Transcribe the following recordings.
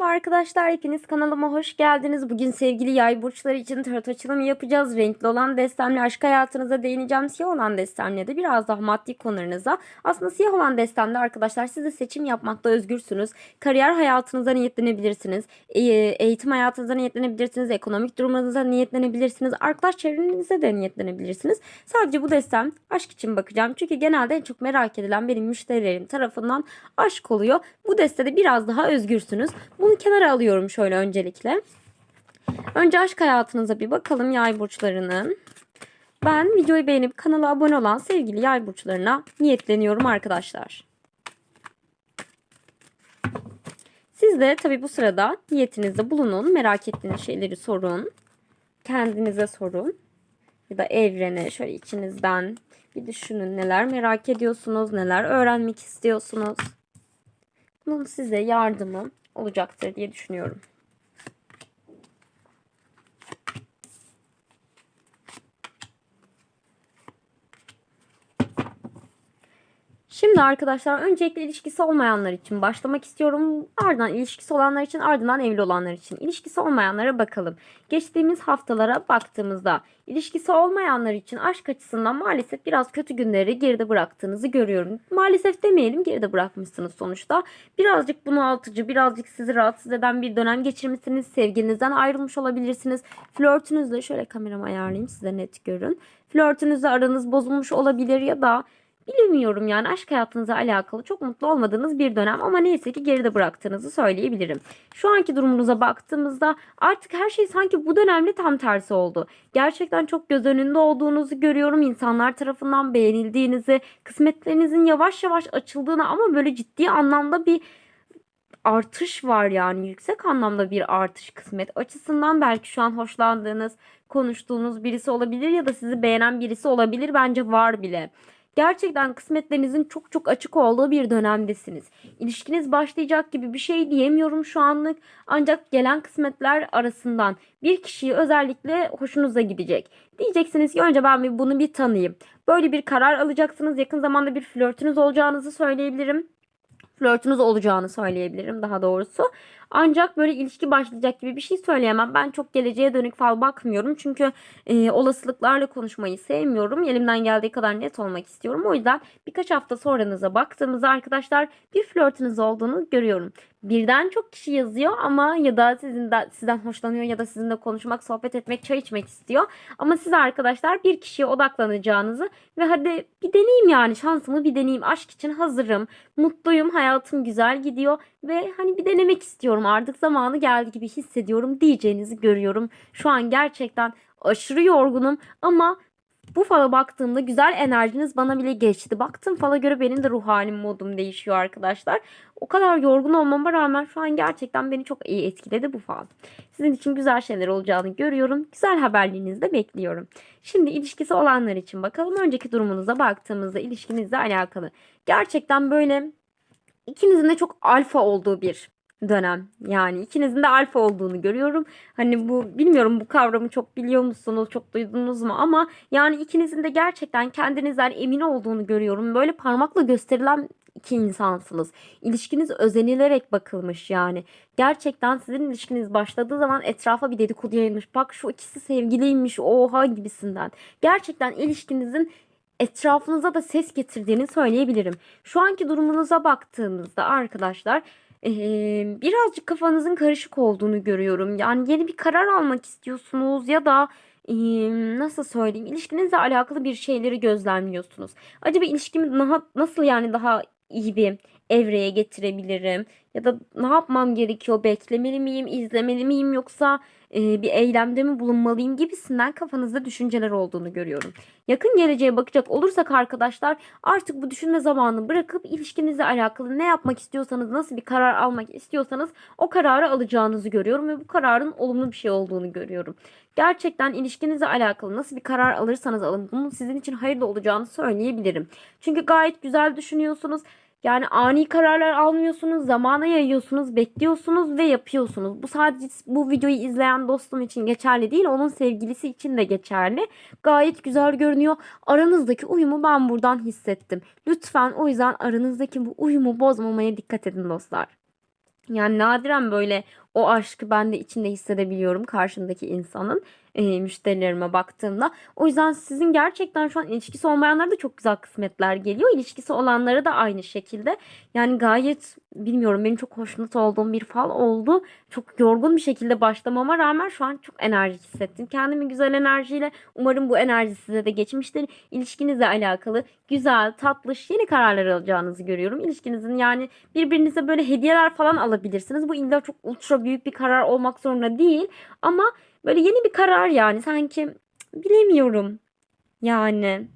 Merhaba arkadaşlar, hepiniz kanalıma hoş geldiniz. Bugün sevgili yay burçları için tarot açılımı yapacağız. Renkli olan destemle aşk hayatınıza değineceğim. Siyah olan destemle de biraz daha maddi konularınıza. Aslında siyah olan destemde arkadaşlar siz de seçim yapmakta özgürsünüz. Kariyer hayatınıza niyetlenebilirsiniz. E- Eğitim hayatınıza niyetlenebilirsiniz. Ekonomik durumunuza niyetlenebilirsiniz. Arkadaş çevrenize de niyetlenebilirsiniz. Sadece bu destem aşk için bakacağım. Çünkü genelde en çok merak edilen benim müşterilerim tarafından aşk oluyor. Bu destede biraz daha özgürsünüz. Bunu kenara alıyorum şöyle öncelikle. Önce aşk hayatınıza bir bakalım yay burçlarının. Ben videoyu beğenip kanala abone olan sevgili yay burçlarına niyetleniyorum arkadaşlar. Siz de tabi bu sırada niyetinizde bulunun. Merak ettiğiniz şeyleri sorun. Kendinize sorun. Ya da evrene şöyle içinizden bir düşünün neler merak ediyorsunuz, neler öğrenmek istiyorsunuz. Bunun size yardımı olacaktır diye düşünüyorum. Şimdi arkadaşlar öncelikle ilişkisi olmayanlar için başlamak istiyorum. Ardından ilişkisi olanlar için ardından evli olanlar için. İlişkisi olmayanlara bakalım. Geçtiğimiz haftalara baktığımızda ilişkisi olmayanlar için aşk açısından maalesef biraz kötü günleri geride bıraktığınızı görüyorum. Maalesef demeyelim geride bırakmışsınız sonuçta. Birazcık bunaltıcı, birazcık sizi rahatsız eden bir dönem geçirmişsiniz. Sevgilinizden ayrılmış olabilirsiniz. Flörtünüzle şöyle kameramı ayarlayayım size net görün. Flörtünüzle aranız bozulmuş olabilir ya da Bilemiyorum yani aşk hayatınıza alakalı çok mutlu olmadığınız bir dönem ama neyse ki geride bıraktığınızı söyleyebilirim. Şu anki durumunuza baktığımızda artık her şey sanki bu dönemde tam tersi oldu. Gerçekten çok göz önünde olduğunuzu görüyorum. İnsanlar tarafından beğenildiğinizi, kısmetlerinizin yavaş yavaş açıldığını ama böyle ciddi anlamda bir artış var yani yüksek anlamda bir artış kısmet açısından belki şu an hoşlandığınız, konuştuğunuz birisi olabilir ya da sizi beğenen birisi olabilir bence var bile. Gerçekten kısmetlerinizin çok çok açık olduğu bir dönemdesiniz. İlişkiniz başlayacak gibi bir şey diyemiyorum şu anlık. Ancak gelen kısmetler arasından bir kişiyi özellikle hoşunuza gidecek. Diyeceksiniz ki önce ben bunu bir tanıyayım. Böyle bir karar alacaksınız. Yakın zamanda bir flörtünüz olacağınızı söyleyebilirim flörtünüz olacağını söyleyebilirim daha doğrusu. Ancak böyle ilişki başlayacak gibi bir şey söyleyemem. Ben çok geleceğe dönük fal bakmıyorum. Çünkü e, olasılıklarla konuşmayı sevmiyorum. Elimden geldiği kadar net olmak istiyorum. O yüzden birkaç hafta sonranıza baktığımızda arkadaşlar bir flörtünüz olduğunu görüyorum. Birden çok kişi yazıyor ama ya da sizin de sizden hoşlanıyor ya da sizinle konuşmak, sohbet etmek, çay içmek istiyor. Ama siz arkadaşlar bir kişiye odaklanacağınızı ve hadi bir deneyeyim yani şansımı bir deneyeyim. Aşk için hazırım. Mutluyum. Hayatım güzel gidiyor ve hani bir denemek istiyorum artık zamanı geldi gibi hissediyorum diyeceğinizi görüyorum. Şu an gerçekten aşırı yorgunum ama bu fala baktığımda güzel enerjiniz bana bile geçti. Baktım fala göre benim de ruh halim modum değişiyor arkadaşlar. O kadar yorgun olmama rağmen şu an gerçekten beni çok iyi etkiledi bu fal. Sizin için güzel şeyler olacağını görüyorum. Güzel haberlerinizi de bekliyorum. Şimdi ilişkisi olanlar için bakalım. Önceki durumunuza baktığımızda ilişkinizle alakalı. Gerçekten böyle ikinizin de çok alfa olduğu bir dönem. Yani ikinizin de alfa olduğunu görüyorum. Hani bu bilmiyorum bu kavramı çok biliyor musunuz, çok duydunuz mu ama yani ikinizin de gerçekten kendinizden emin olduğunu görüyorum. Böyle parmakla gösterilen iki insansınız. İlişkiniz özenilerek bakılmış yani. Gerçekten sizin ilişkiniz başladığı zaman etrafa bir dedikodu yayılmış. Bak şu ikisi sevgiliymiş oha gibisinden. Gerçekten ilişkinizin etrafınıza da ses getirdiğini söyleyebilirim. Şu anki durumunuza baktığımızda arkadaşlar ee, birazcık kafanızın karışık olduğunu görüyorum. Yani yeni bir karar almak istiyorsunuz ya da e, nasıl söyleyeyim ilişkinizle alakalı bir şeyleri gözlemliyorsunuz. Acaba ilişkimi daha, nasıl yani daha iyi bir evreye getirebilirim? Ya da ne yapmam gerekiyor? Beklemeli miyim? izlemeli miyim? Yoksa e, bir eylemde mi bulunmalıyım gibisinden kafanızda düşünceler olduğunu görüyorum. Yakın geleceğe bakacak olursak arkadaşlar artık bu düşünme zamanını bırakıp ilişkinizle alakalı ne yapmak istiyorsanız, nasıl bir karar almak istiyorsanız o kararı alacağınızı görüyorum ve bu kararın olumlu bir şey olduğunu görüyorum. Gerçekten ilişkinizle alakalı nasıl bir karar alırsanız alın bunun sizin için hayırlı olacağını söyleyebilirim. Çünkü gayet güzel düşünüyorsunuz yani ani kararlar almıyorsunuz, zamana yayıyorsunuz, bekliyorsunuz ve yapıyorsunuz. Bu sadece bu videoyu izleyen dostum için geçerli değil, onun sevgilisi için de geçerli. Gayet güzel görünüyor. Aranızdaki uyumu ben buradan hissettim. Lütfen o yüzden aranızdaki bu uyumu bozmamaya dikkat edin dostlar. Yani nadiren böyle o aşkı ben de içinde hissedebiliyorum karşımdaki insanın e, müşterilerime baktığımda. O yüzden sizin gerçekten şu an ilişkisi olmayanlara da çok güzel kısmetler geliyor. İlişkisi olanlara da aynı şekilde. Yani gayet bilmiyorum benim çok hoşnut olduğum bir fal oldu. Çok yorgun bir şekilde başlamama rağmen şu an çok enerji hissettim. Kendimi güzel enerjiyle umarım bu enerji size de geçmiştir. İlişkinizle alakalı güzel, tatlış yeni kararlar alacağınızı görüyorum. İlişkinizin yani birbirinize böyle hediyeler falan alabilirsiniz. Bu illa çok ultra büyük bir karar olmak zorunda değil. Ama böyle yeni bir karar yani sanki bilemiyorum. Yani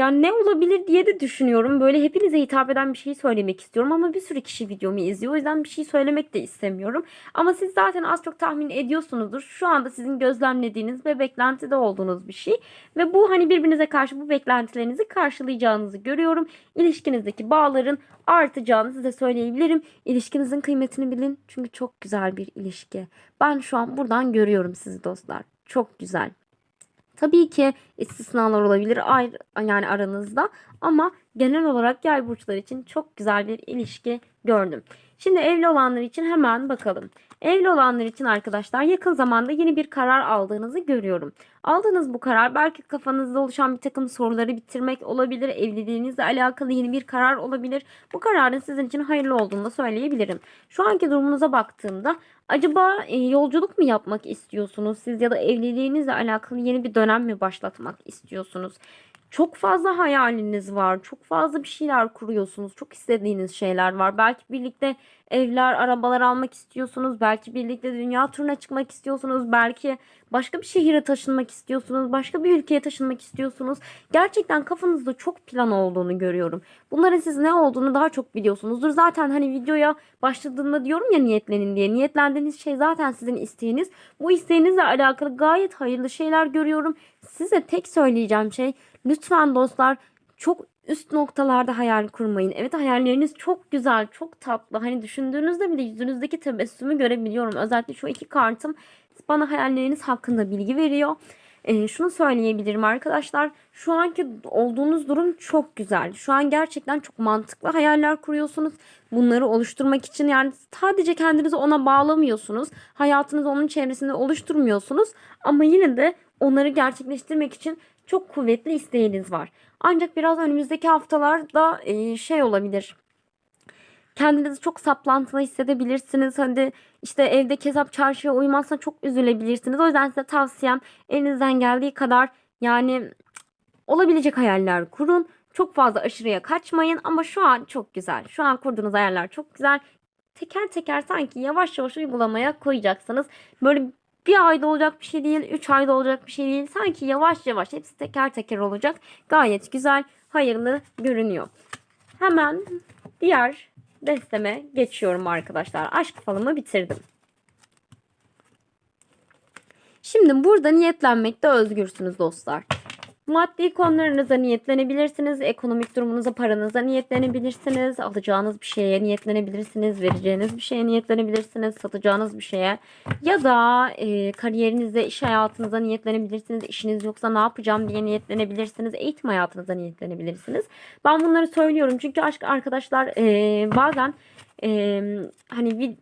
yani ne olabilir diye de düşünüyorum. Böyle hepinize hitap eden bir şey söylemek istiyorum ama bir sürü kişi videomu izliyor. O yüzden bir şey söylemek de istemiyorum. Ama siz zaten az çok tahmin ediyorsunuzdur. Şu anda sizin gözlemlediğiniz ve beklentide olduğunuz bir şey. Ve bu hani birbirinize karşı bu beklentilerinizi karşılayacağınızı görüyorum. İlişkinizdeki bağların artacağını size söyleyebilirim. İlişkinizin kıymetini bilin. Çünkü çok güzel bir ilişki. Ben şu an buradan görüyorum sizi dostlar. Çok güzel. Tabii ki istisnalar olabilir ayrı, yani aranızda ama genel olarak yay burçları için çok güzel bir ilişki gördüm. Şimdi evli olanlar için hemen bakalım. Evli olanlar için arkadaşlar yakın zamanda yeni bir karar aldığınızı görüyorum. Aldığınız bu karar belki kafanızda oluşan bir takım soruları bitirmek olabilir. Evliliğinizle alakalı yeni bir karar olabilir. Bu kararın sizin için hayırlı olduğunu da söyleyebilirim. Şu anki durumunuza baktığımda acaba e, yolculuk mu yapmak istiyorsunuz siz ya da evliliğinizle alakalı yeni bir dönem mi başlatmak istiyorsunuz? Çok fazla hayaliniz var. Çok fazla bir şeyler kuruyorsunuz. Çok istediğiniz şeyler var. Belki birlikte evler, arabalar almak istiyorsunuz. Belki birlikte dünya turuna çıkmak istiyorsunuz. Belki başka bir şehire taşınmak istiyorsunuz. Başka bir ülkeye taşınmak istiyorsunuz. Gerçekten kafanızda çok plan olduğunu görüyorum. Bunların siz ne olduğunu daha çok biliyorsunuzdur. Zaten hani videoya başladığımda diyorum ya niyetlenin diye. Niyetlendiğiniz şey zaten sizin isteğiniz. Bu isteğinizle alakalı gayet hayırlı şeyler görüyorum. Size tek söyleyeceğim şey lütfen dostlar çok üst noktalarda hayal kurmayın. Evet hayalleriniz çok güzel, çok tatlı. Hani düşündüğünüzde bile yüzünüzdeki tebessümü görebiliyorum. Özellikle şu iki kartım bana hayalleriniz hakkında bilgi veriyor. E, şunu söyleyebilirim arkadaşlar. Şu anki olduğunuz durum çok güzel. Şu an gerçekten çok mantıklı hayaller kuruyorsunuz. Bunları oluşturmak için yani sadece kendinizi ona bağlamıyorsunuz. Hayatınızı onun çevresinde oluşturmuyorsunuz. Ama yine de onları gerçekleştirmek için çok kuvvetli isteğiniz var. Ancak biraz önümüzdeki haftalarda e, şey olabilir. Kendinizi çok saplantılı hissedebilirsiniz. Hadi işte evde kesap çarşıya uymazsa çok üzülebilirsiniz. O yüzden size tavsiyem elinizden geldiği kadar yani olabilecek hayaller kurun. Çok fazla aşırıya kaçmayın ama şu an çok güzel. Şu an kurduğunuz hayaller çok güzel. Teker teker sanki yavaş yavaş uygulamaya koyacaksınız. Böyle bir ayda olacak bir şey değil, üç ayda olacak bir şey değil. Sanki yavaş yavaş hepsi teker teker olacak. Gayet güzel, hayırlı görünüyor. Hemen diğer desteme geçiyorum arkadaşlar. Aşk falımı bitirdim. Şimdi burada niyetlenmekte özgürsünüz dostlar. Maddi konularınıza niyetlenebilirsiniz. Ekonomik durumunuza, paranıza niyetlenebilirsiniz. Alacağınız bir şeye niyetlenebilirsiniz. Vereceğiniz bir şeye niyetlenebilirsiniz. Satacağınız bir şeye. Ya da e, kariyerinize, iş hayatınıza niyetlenebilirsiniz. İşiniz yoksa ne yapacağım diye niyetlenebilirsiniz. Eğitim hayatınıza niyetlenebilirsiniz. Ben bunları söylüyorum. Çünkü aşk arkadaşlar e, bazen e, hani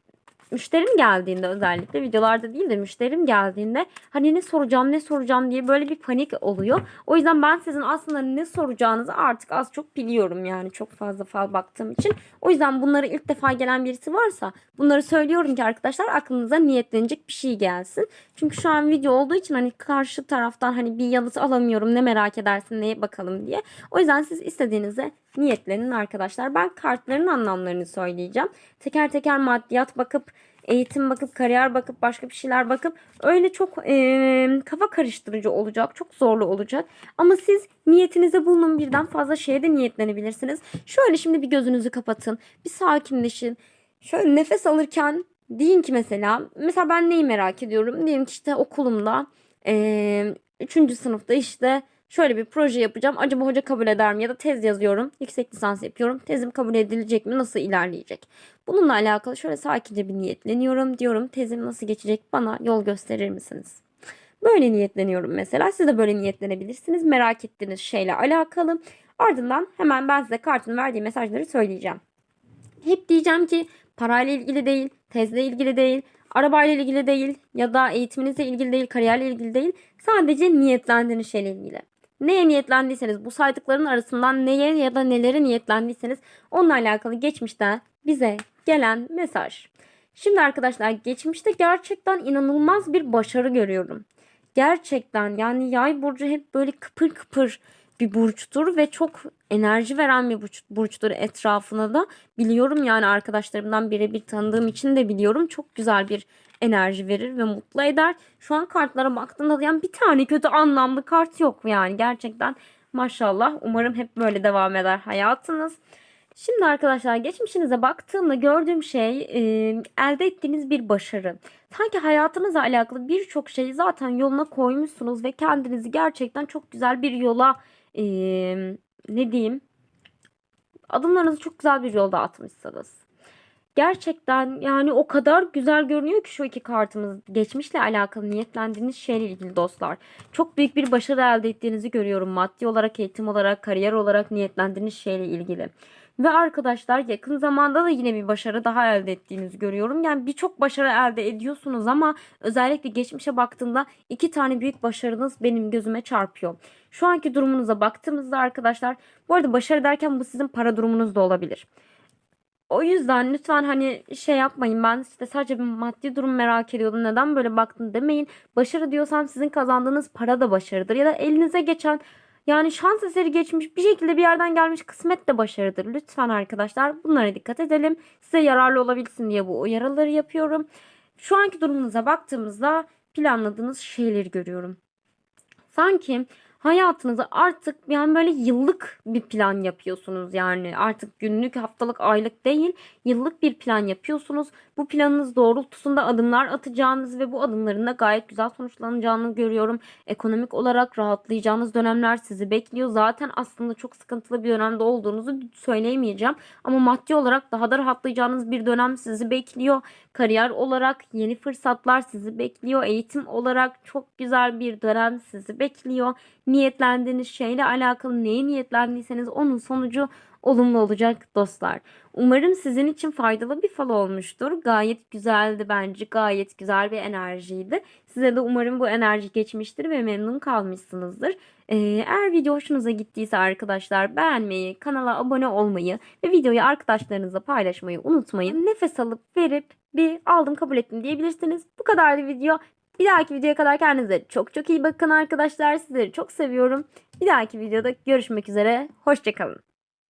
müşterim geldiğinde özellikle videolarda değil de müşterim geldiğinde hani ne soracağım ne soracağım diye böyle bir panik oluyor. O yüzden ben sizin aslında ne soracağınızı artık az çok biliyorum yani çok fazla fal baktığım için. O yüzden bunları ilk defa gelen birisi varsa bunları söylüyorum ki arkadaşlar aklınıza niyetlenecek bir şey gelsin. Çünkü şu an video olduğu için hani karşı taraftan hani bir yanıt alamıyorum ne merak edersin neye bakalım diye. O yüzden siz istediğinize niyetlenin arkadaşlar. Ben kartların anlamlarını söyleyeceğim. Teker teker maddiyat bakıp eğitim bakıp kariyer bakıp başka bir şeyler bakıp öyle çok e, kafa karıştırıcı olacak. Çok zorlu olacak. Ama siz niyetinize bulunun birden fazla şeye de niyetlenebilirsiniz. Şöyle şimdi bir gözünüzü kapatın. Bir sakinleşin. Şöyle nefes alırken deyin ki mesela mesela ben neyi merak ediyorum? Diyelim ki işte okulumda e, 3. sınıfta işte şöyle bir proje yapacağım. Acaba hoca kabul eder mi? Ya da tez yazıyorum. Yüksek lisans yapıyorum. Tezim kabul edilecek mi? Nasıl ilerleyecek? Bununla alakalı şöyle sakince bir niyetleniyorum. Diyorum tezim nasıl geçecek? Bana yol gösterir misiniz? Böyle niyetleniyorum mesela. Siz de böyle niyetlenebilirsiniz. Merak ettiğiniz şeyle alakalı. Ardından hemen ben size kartın verdiği mesajları söyleyeceğim. Hep diyeceğim ki parayla ilgili değil, tezle ilgili değil, arabayla ilgili değil ya da eğitiminizle ilgili değil, kariyerle ilgili değil. Sadece niyetlendiğiniz şeyle ilgili. Neye niyetlendiyseniz bu saydıkların arasından neye ya da nelere niyetlendiyseniz onunla alakalı geçmişten bize gelen mesaj. Şimdi arkadaşlar geçmişte gerçekten inanılmaz bir başarı görüyorum. Gerçekten yani yay burcu hep böyle kıpır kıpır bir burçtur ve çok enerji veren bir burç, burçtur etrafına da. Biliyorum yani arkadaşlarımdan birebir tanıdığım için de biliyorum. Çok güzel bir enerji verir ve mutlu eder. Şu an kartlara baktığımda da yani bir tane kötü anlamlı kart yok yani gerçekten maşallah. Umarım hep böyle devam eder hayatınız. Şimdi arkadaşlar geçmişinize baktığımda gördüğüm şey e, elde ettiğiniz bir başarı. Sanki hayatınızla alakalı birçok şeyi zaten yoluna koymuşsunuz ve kendinizi gerçekten çok güzel bir yola e, ne diyeyim adımlarınızı çok güzel bir yolda atmışsınız. Gerçekten yani o kadar güzel görünüyor ki şu iki kartımız geçmişle alakalı niyetlendiğiniz şeyle ilgili dostlar. Çok büyük bir başarı elde ettiğinizi görüyorum maddi olarak, eğitim olarak, kariyer olarak niyetlendiğiniz şeyle ilgili. Ve arkadaşlar yakın zamanda da yine bir başarı daha elde ettiğinizi görüyorum. Yani birçok başarı elde ediyorsunuz ama özellikle geçmişe baktığımda iki tane büyük başarınız benim gözüme çarpıyor. Şu anki durumunuza baktığımızda arkadaşlar bu arada başarı derken bu sizin para durumunuz da olabilir. O yüzden lütfen hani şey yapmayın ben işte sadece bir maddi durum merak ediyordum neden böyle baktın demeyin. Başarı diyorsam sizin kazandığınız para da başarıdır ya da elinize geçen yani şans eseri geçmiş bir şekilde bir yerden gelmiş kısmet de başarıdır. Lütfen arkadaşlar bunlara dikkat edelim. Size yararlı olabilsin diye bu uyarıları yapıyorum. Şu anki durumunuza baktığımızda planladığınız şeyleri görüyorum. Sanki hayatınızı artık yani böyle yıllık bir plan yapıyorsunuz yani artık günlük haftalık aylık değil yıllık bir plan yapıyorsunuz. Bu planınız doğrultusunda adımlar atacağınız ve bu adımların da gayet güzel sonuçlanacağını görüyorum. Ekonomik olarak rahatlayacağınız dönemler sizi bekliyor. Zaten aslında çok sıkıntılı bir dönemde olduğunuzu söyleyemeyeceğim ama maddi olarak daha da rahatlayacağınız bir dönem sizi bekliyor. Kariyer olarak yeni fırsatlar sizi bekliyor. Eğitim olarak çok güzel bir dönem sizi bekliyor niyetlendiğiniz şeyle alakalı neye niyetlendiyseniz onun sonucu olumlu olacak dostlar. Umarım sizin için faydalı bir fal olmuştur. Gayet güzeldi bence. Gayet güzel bir enerjiydi. Size de umarım bu enerji geçmiştir ve memnun kalmışsınızdır. Ee, eğer video hoşunuza gittiyse arkadaşlar beğenmeyi, kanala abone olmayı ve videoyu arkadaşlarınızla paylaşmayı unutmayın. Nefes alıp verip bir aldım kabul ettim diyebilirsiniz. Bu kadardı video. Bir dahaki videoya kadar kendinize çok çok iyi bakın arkadaşlar. Sizleri çok seviyorum. Bir dahaki videoda görüşmek üzere. Hoşçakalın.